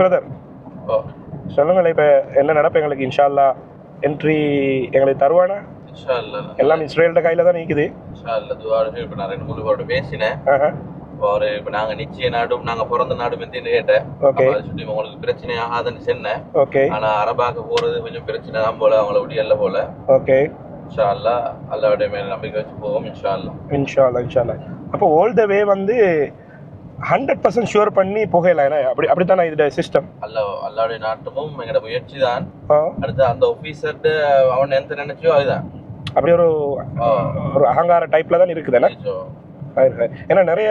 Brother சொல்லுங்களேன் இப்போ என்ன நடப்பு எங்களுக்கு இன்ஷால்லா? என்ட்ரி எங்களுக்கு தருவானா? எல்லாம் இஸ்ரேல்ட கையில் தான் நிற்குது இப்போ நான் ரெண்டு மூணு பேரோட பேசினேன். ஒரு இப்போ நாங்க நிச்சய நாடும் நாங்க பிறந்த நாடும் எந்தின்னு கேட்டேன்? ஓகே. சுற்றி உங்களுக்கு பிரச்சனை ஆகாதுன்னு சொன்னேன். ஓகே. ஆனா அரபாக்க போறது கொஞ்சம் பிரச்சனை தான் போல அவங்கள விடியல்ல போல. ஓகே. இன்ஷா அல்லா அல்லாவுடைய மேல நம்பிக்கை வச்சு போவோம் இன்ஷா அல்லா இன்ஷால்லா இன்ஷால்லா. அப்போ ஓல் த வே வந்து ஹண்ட்ரட் பர்சன்ட் ஷுவர் பண்ணி புகையில. என்ன அப்படி அப்படித்தானே இதோட சிஸ்டம் அல்லா அல்லாவுடைய நாட்டமும் எங்களோட முயற்சி தான் அடுத்து அந்த ஆஃபீஸர்ட்டு அவன் எந்த நினைச்சோ அதுதான். அப்படி ஒரு. ஒரு அகங்கார டைப்ல தான் இருக்குது. ஏன்னா நிறைய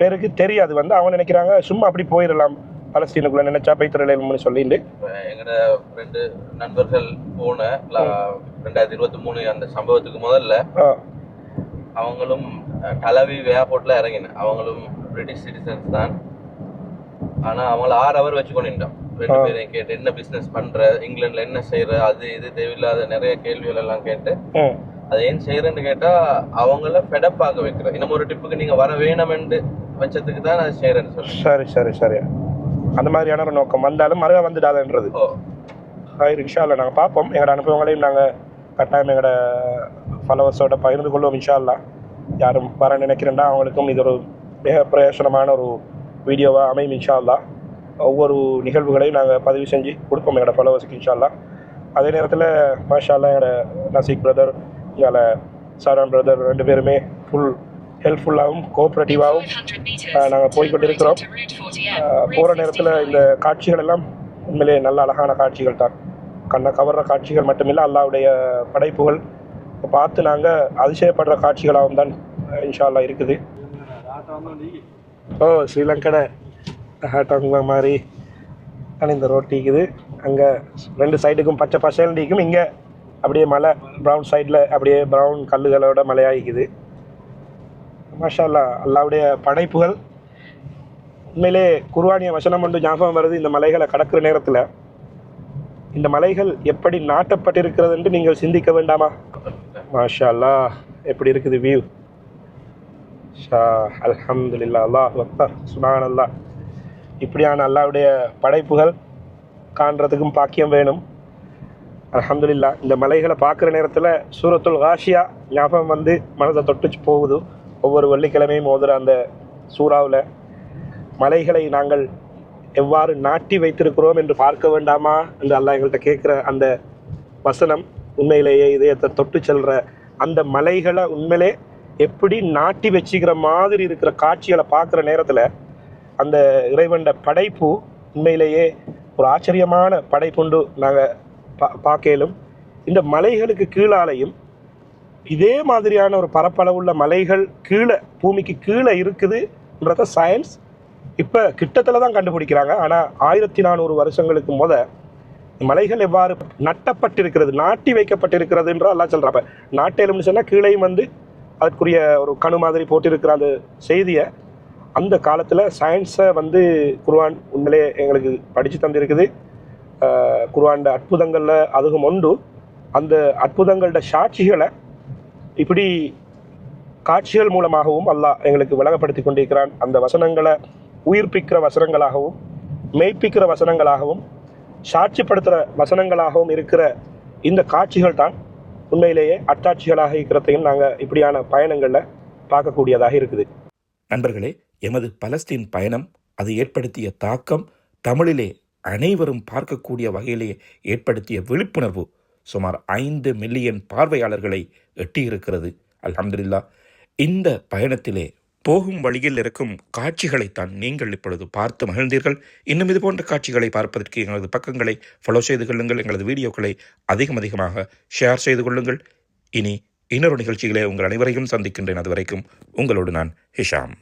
பேருக்கு தெரியாது. வந்து அவங்க நினைக்கிறாங்க சும்மா அப்படி போயிடலாம். பலஸ்தீனுக்குள்ள நினைச்சா பைத்திரலைன்னு சொல்லிட்டு. எங்கட ரெண்டு நண்பர்கள் போன ரெண்டாயிரத்தி இருபத்தி மூணு அந்த சம்பவத்துக்கு முதல்ல அவங்களும் டலவி ஏர்போர்ட்ல இறங்கின. அவங்களும் பிரிட்டிஷ் சிட்டிசன்ஸ் தான். ஆனா அவங்கள ஆறு அவர் வச்சு கொண்டுட்டோம் ரெண்டு. பேரையும் கேட்டு என்ன பிசினஸ் பண்ற? இங்கிலாந்துல என்ன செய்யற அது இது தேவையில்லாத நிறைய கேள்விகள் எல்லாம் கேட்டு அதை ஏன் செய்யறேன்னு கேட்டா அவங்கள ஃபெடப் ஆக வைக்கிறேன் இன்னும் ஒரு டிப்புக்கு நீங்க வர வேணுமென்று வச்சதுக்கு தான் நான் செய்யறேன்னு சொல்றேன். சரி சரி சரி. அந்த மாதிரியான ஒரு நோக்கம். வந்தாலும் மறுக வந்துடாதுன்றது. ஹாய் இன்ஷால்லா நாங்கள் பார்ப்போம். எங்களோட அனுபவங்களையும் நாங்கள் கட்டாயம் எங்களோட ஃபாலோவர்ஸோட பகிர்ந்து கொள்வோம் இன்ஷால்லா யாரும் வர நினைக்கிறேன்னா அவங்களுக்கும் இது ஒரு மிக பிரயோசனமான ஒரு வீடியோவாக அமையும் இன்ஷால்லா ஒவ்வொரு நிகழ்வுகளையும் நாங்கள் பதிவு செஞ்சு கொடுப்போம் எங்களோட ஃபாலோவர்ஸுக்கு இன்ஷால்லா அதே நேரத்தில் மாஷால்லா எங்களோட நசீக் பிரதர் எங்களை சாரான் பிரதர் ரெண்டு பேருமே ஃபுல் ஹெல்ப்ஃபுல்லாகவும் கோஆப்ரேட்டிவாகவும் நாங்கள் போய்கொண்டிருக்கிறோம். போகிற நேரத்தில் இந்த காட்சிகள் எல்லாம் உண்மையிலே நல்ல அழகான காட்சிகள் தான். கண்ணை கவர்ற காட்சிகள் மட்டுமில்லை அல்லாவுடைய படைப்புகள். பார்த்து நாங்கள் அதிசயப்படுற காட்சிகளாகவும் தான் இன்ஷா இருக்குது. ஓ ஸ்ரீலங்கட ஆட்டங்க மாதிரி ஆனால் இந்த ரோட் டீக்குது. அங்கே ரெண்டு சைடுக்கும் பச்சை பசேல் டீக்கும் இங்கே அப்படியே மலை ப்ரௌன் சைடில் அப்படியே ப்ரௌன் கல்லுகளோட மலையாகிக்குது. மாஷா அல்லாஹ் அல்லாவுடைய படைப்புகள். உண்மையிலே குர்வானிய வசனம் ஒன்று ஞாபகம் வருது இந்த மலைகளை கடக்கிற நேரத்தில். இந்த மலைகள் எப்படி நாட்டப்பட்டிருக்கிறது என்று நீங்கள் சிந்திக்க வேண்டாமா? மாஷா அல்லாஹ் எப்படி இருக்குது வியூ ஷா அல்ஹம்துலில்லாஹ் அல்லாஹ் அக்பர் சுபான் அல்லாஹ் இப்படியான அல்லாவுடைய படைப்புகள் காண்றதுக்கும் பாக்கியம் வேணும். அலமதுல்லா இந்த மலைகளை பார்க்குற நேரத்தில் சூரத்துல் காஷியா ஞாபகம் வந்து மனதை தொட்டுச்சு போகுது. ஒவ்வொரு வெள்ளிக்கிழமையும் ஓதுற அந்த சூறாவில் மலைகளை நாங்கள் எவ்வாறு நாட்டி வைத்திருக்கிறோம் என்று பார்க்க வேண்டாமா என்று அல்லாஹ் எங்கள்கிட்ட கேட்குற அந்த வசனம் உண்மையிலேயே இதயத்தை தொட்டு செல்ற அந்த மலைகளை உண்மையிலே எப்படி நாட்டி வச்சுக்கிற மாதிரி இருக்கிற காட்சிகளை பார்க்குற நேரத்தில் அந்த இறைவண்ட படைப்பு உண்மையிலேயே ஒரு ஆச்சரியமான படைப்புண்டு நாங்கள் பா பார்க்கலும் இந்த மலைகளுக்கு கீழாலையும் இதே மாதிரியான ஒரு பரப்பளவுள்ள மலைகள் கீழே பூமிக்கு கீழே இருக்குதுன்றத சயின்ஸ் இப்போ கிட்டத்தில் தான் கண்டுபிடிக்கிறாங்க. ஆனால் ஆயிரத்தி நானூறு வருஷங்களுக்கு முத மலைகள் எவ்வாறு நட்டப்பட்டிருக்கிறது நாட்டி வைக்கப்பட்டிருக்கிறது என்று எல்லாம் சொல்கிறப்ப நாட்டேலும்னு சொன்னால் கீழேயும் வந்து அதற்குரிய ஒரு கணு மாதிரி போட்டிருக்கிற அந்த செய்தியை அந்த காலத்தில் சயின்ஸை வந்து குர்வான் உண்மையிலே எங்களுக்கு படித்து தந்திருக்குது. குர்வான்ட அற்புதங்களில் அதுவும் உண்டு. அந்த அற்புதங்களோட சாட்சிகளை இப்படி காட்சிகள் மூலமாகவும் அல்லாஹ் எங்களுக்கு விளங்கப்படுத்தி கொண்டிருக்கிறான். அந்த வசனங்களை உயிர்ப்பிக்கிற வசனங்களாகவும் மெய்ப்பிக்கிற வசனங்களாகவும் சாட்சிப்படுத்துகிற வசனங்களாகவும் இருக்கிற இந்த காட்சிகள் தான் உண்மையிலேயே அட்டாட்சிகளாக இருக்கிறதையும் நாங்கள் இப்படியான பயணங்களில் பார்க்கக்கூடியதாக இருக்குது. நண்பர்களே எமது பலஸ்தீன் பயணம் அது ஏற்படுத்திய தாக்கம் தமிழிலே அனைவரும் பார்க்கக்கூடிய வகையிலே ஏற்படுத்திய விழிப்புணர்வு சுமார் ஐந்து மில்லியன் பார்வையாளர்களை எட்டியிருக்கிறது. அல்ஹம்துலில்லாஹ் இந்த பயணத்திலே போகும் வழியில் இருக்கும் காட்சிகளைத்தான் நீங்கள் இப்பொழுது பார்த்து மகிழ்ந்தீர்கள். இன்னும் இது போன்ற காட்சிகளை பார்ப்பதற்கு எங்களது பக்கங்களை ஃபாலோ செய்து கொள்ளுங்கள். எங்களது வீடியோக்களை அதிகம் அதிகமாக ஷேர் செய்து கொள்ளுங்கள். இனி இன்னொரு நிகழ்ச்சிகளே உங்கள் அனைவரையும் சந்திக்கின்றேன். அதுவரைக்கும் உங்களோடு நான் ஹிஷாம்.